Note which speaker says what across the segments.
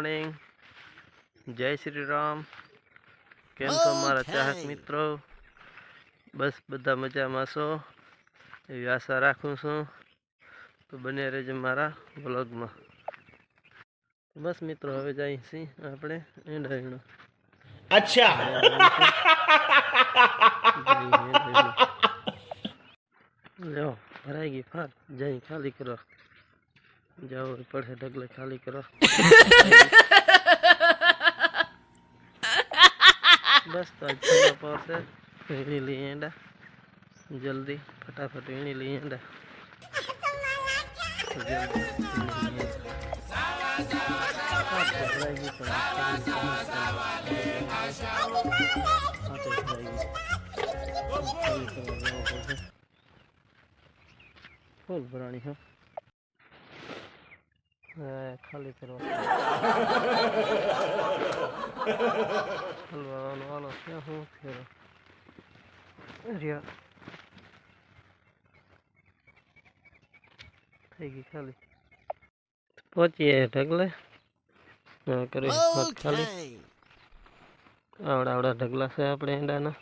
Speaker 1: Morning જય શ્રી રામ કેમ છો મારા ચાહક મિત્રો? બસ બધા મજામાં છો? એવી આશા રાખું છું. તો બને રહેજે મારા વ્લોગમાં. બસ મિત્રો હવે જઈએ છીએ આપણે એંડાયણો.
Speaker 2: અચ્છા.
Speaker 1: લ્યો ભરાઈ ગઈ ફાર જઈ ખાલી કરો. जाओ, पढ़े ढगले खाली करो। बस तो अच्छा पास है। वीणी लिए डा जल्दी, फटाफट वीणी लिए डा फूल भरानी है। ખાલી કરવા હલવાનો વાલો છે હું ફેરો થઈ ગઈ ખાલી પહોંચીએ ઢગલે કરી ખાલી. આવડા આવડા ઢગલા છે આપણે ઈંડાના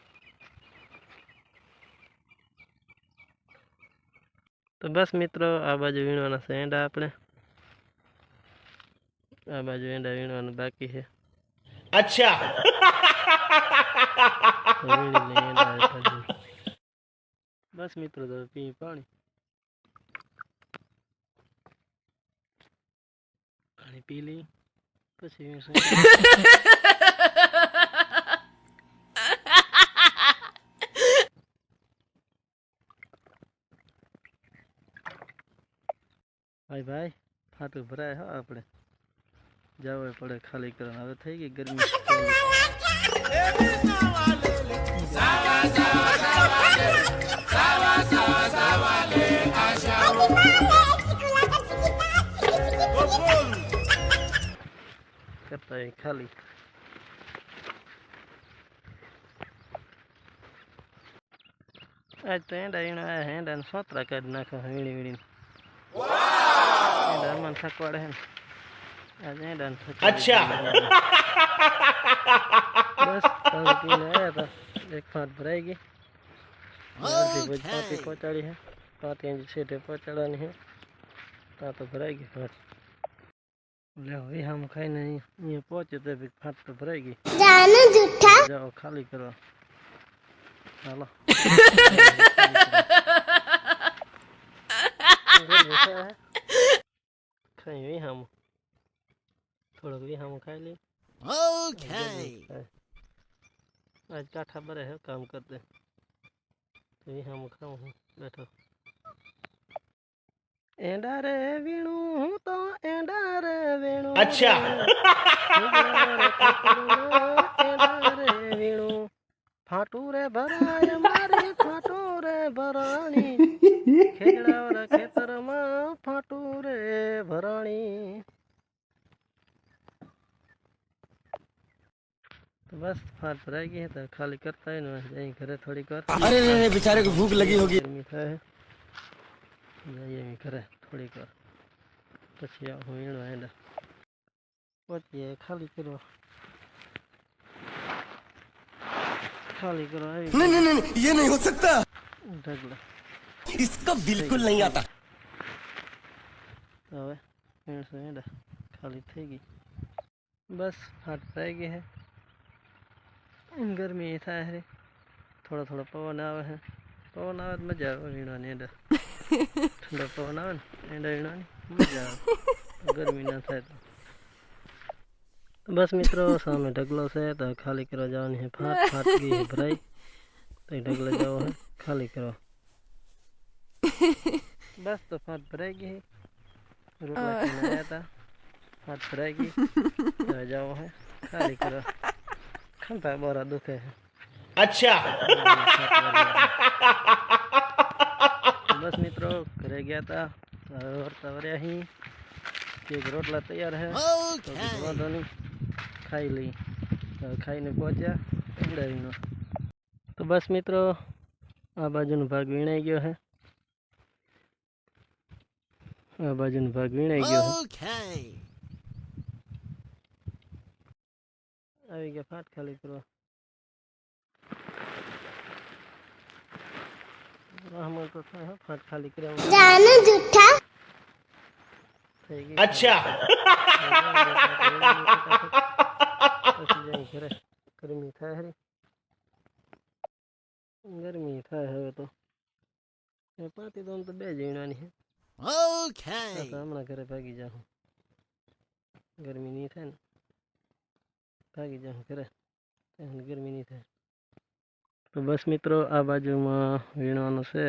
Speaker 1: તો બસ મિત્રો, આ બાજુ વીણવાના છે ઈંડા આપણે આ બાજુ એંડા વીણવાનું બાકી છે. અચ્છા. બસ મિત્રો તો પી પાણી. પાણી પી લઈ પછી ભાઈ ભાઈ ફાટું ભરાય હો આપણે. જવું પડે ખાલી કરવાનું હવે થઈ ગઈ ગરમી. કરતા ખાલી. આજ તો એંડા વીણા આયા, હેંડા ને સોતરા કાઢી નાખો વીણી વીણીને. એંડા અમને થકવાડે હે ને. तो अच्छा। एक फाट भराएगी पाती
Speaker 2: पहुँचाड़ी
Speaker 1: है। पाँच इंच सीधे पहुँचाड़ानी है। ता तो भराएगी फाट ले भाई हम खाई नहीं। ये पहुँचे तो भी फाट तो भराएगी जाओ खाली करो। चलो। खाई हुई हम। थोड़ा भी हम खा ले ओके
Speaker 2: आज
Speaker 1: का खबर है काम करते तो ये हम खाओ हूँ बैठो। एंडा रे वीणु हूँ तो एंडा रे वीणु।
Speaker 2: अच्छा।
Speaker 1: एंडा रे भराय मारी फाटू भराणी। खेड़ा रे खेतर मा फाटूरे भराणी। તો બસ ફાટ ભરાઈ ગઈ તો ખાલી કરતા હોય ને જઈ ઘરે થોડીક વાર
Speaker 2: अरे अरे अरे बेचारे को भूख लगी होगी
Speaker 1: ગરમી થાય જઈએ અમે ઘરે થોડીક વાર પછી આવું વીણવા એંડા પહોંચીએ ખાલી કરવા ખાલી કરવા આવી
Speaker 2: नहीं नहीं नहीं ये नहीं हो सकता
Speaker 1: ઢગલા
Speaker 2: इसका बिल्कुल नहीं आता
Speaker 1: તો હવે વીણશું એંડા ખાલી થઈ ગઈ બસ ફાટ ભરાઈ ગઈ હે ગરમી એ થાય હે થોડો થોડો પવન આવે હે પવન આવે તો મજા આવે વીણવાની એંડા ઠંડો પવન આવે ને એંડા વીણવાની મજા આવે ગરમી ના થાય તો તો બસ મિત્રો સામે ઢગલો છે તો ખાલી કરવા જવાની છે ફાટ ફાટ ગઈ છે ભરાઈ તો એ ઢગલો જવો હે ખાલી કરવા બસ તો ફાટ ભરાઈ ગઈ છે રોટલા ખાઈને આવ્યા હતા ફાટ ભરાઈ ગઈ હવે જવો હે ખાલી કરવા ખંભા બોરા દુખે છે
Speaker 2: अच्छा
Speaker 1: બસ મિત્રો ઘરે ગયા હતા હવે વળતા વર્યા અહીં કેક રોટલા તૈયાર છે તો કીધું
Speaker 2: Okay.
Speaker 1: વાંધો નહીં ખાઈ લઈ હવે ખાઈને પહોંચ્યા ઉડાવીનો તો બસ મિત્રો આ બાજુનો ભાગ વીણાઈ ગયો છે આ બાજુનો ભાગ વીણાઈ ગયો છે अभी क्या फाट खाली करो हमारे तो था हाँ फाट
Speaker 3: खाली करो
Speaker 1: जानू झूठा
Speaker 2: अच्छा।
Speaker 1: ભાગી જાઉં ઘરે ત્યાં ગરમી નહીં થાય તો બસ મિત્રો આ બાજુમાં વીણવાનું છે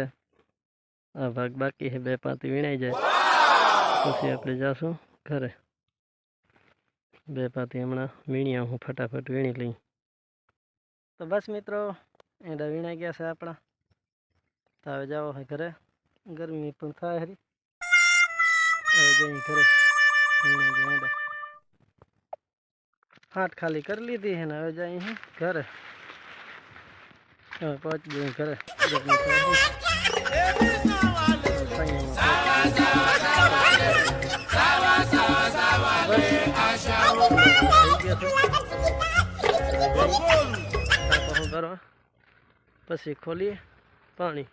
Speaker 1: આ ભાગ બાકી છે બે પાતી વીણાઈ જાય પછી આપણે જાશું ઘરે બે પાતી હમણાં વીણ્યા હું ફટાફટ વીણી લઈ તો બસ મિત્રો એંડા વીણાઈ ગયા છે આપણા તો હવે જાઓ હવે ઘરે ગરમી પણ થાય હરી હવે જઈ ઘરે વીણાઈ ગયા એંડા હાથ ખાલી કરી લીધી છે ને હવે જઈ હું ઘરે હવે પહોંચી જઈ ઘરે ગરમી થાય છે. સાંઈયામાં ભરવા પછી ખોલીએ પાણી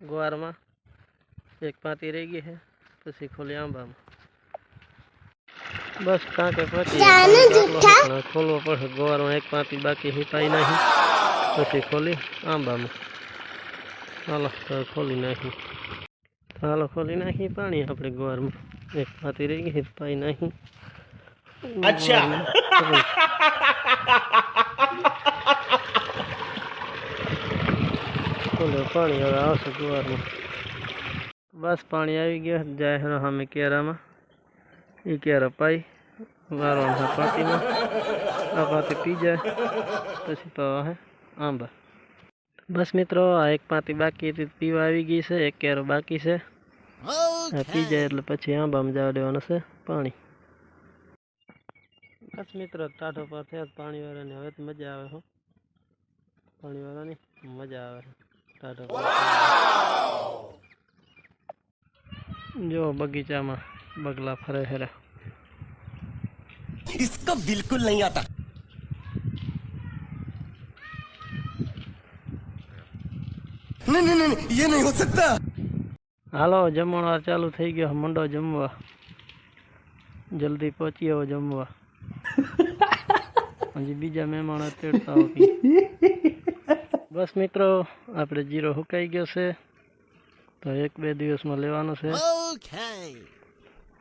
Speaker 1: ગુવારમાં એક પાતી રહી ગઈ છે પછી ખોલીએ આંબામાં बस का के
Speaker 3: खोल गोवर
Speaker 1: में एक पापी बाकी ही पाई नहीं। पी खोली आंबा में। हाल तो खोली नहीं। हाल खोली नहीं पानी अपने गोवर में। एक पाती रही गई पाई नहीं।
Speaker 2: अच्छा।
Speaker 1: खोलो। पानी आ गया गोवर में। बस पानी आ गया जाए हमें केरा में। એ કેરા પાઈ વારવાનું છે પાતીમાં આ પાતી પી જાય પછી પાવા હે આંબા બસ મિત્રો આ એક પાતી બાકી હતી પીવા આવી ગઈ છે એક કેરો બાકી છે આ પી જાય એટલે પછી આંબામાં જવા દેવાનું છે પાણી બસ મિત્રો ટાઢો પર થયા પાણી વાળાની હવે તો મજા આવે હો પાણી વાળાની મજા આવે ટાઢો પર જો બગીચામાં બગલા ફરે હેરા
Speaker 2: इसका बिल्कुल नहीं आता नहीं नहीं नहीं नहीं, ये नहीं हो सकता
Speaker 1: હાલો જમણવાર ચાલુ થઈ ગયો મંડો જમવા જલ્દી પહોંચી આવો જમવા હજી બીજા મહેમાનો તેડતા હોતી બસ મિત્રો આપણે જીરો હુકાઈ ગયો છે તો એક બે દિવસમાં લેવાનો છે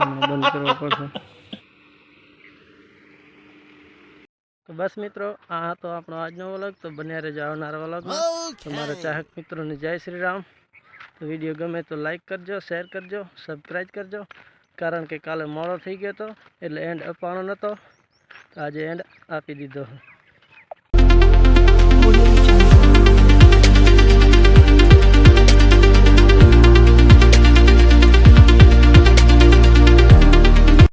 Speaker 1: હમણાં બંધ કરવો પડશે. તો બસ મિત્રો આ હતો આપણો આજનો વલગ. તો બન્યા રહેજો આવનારા વ્લોગમાં. તમારા ચાહક મિત્રોને જય શ્રી રામ. તો વીડિયો ગમે તો લાઈક કરજો શેર કરજો સબસ્ક્રાઈબ કરજો. કારણ કે કાલે મોડો થઈ ગયો હતો એટલે એન્ડ અપાણો નહોતો તો આજે એન્ડ આપી દીધો.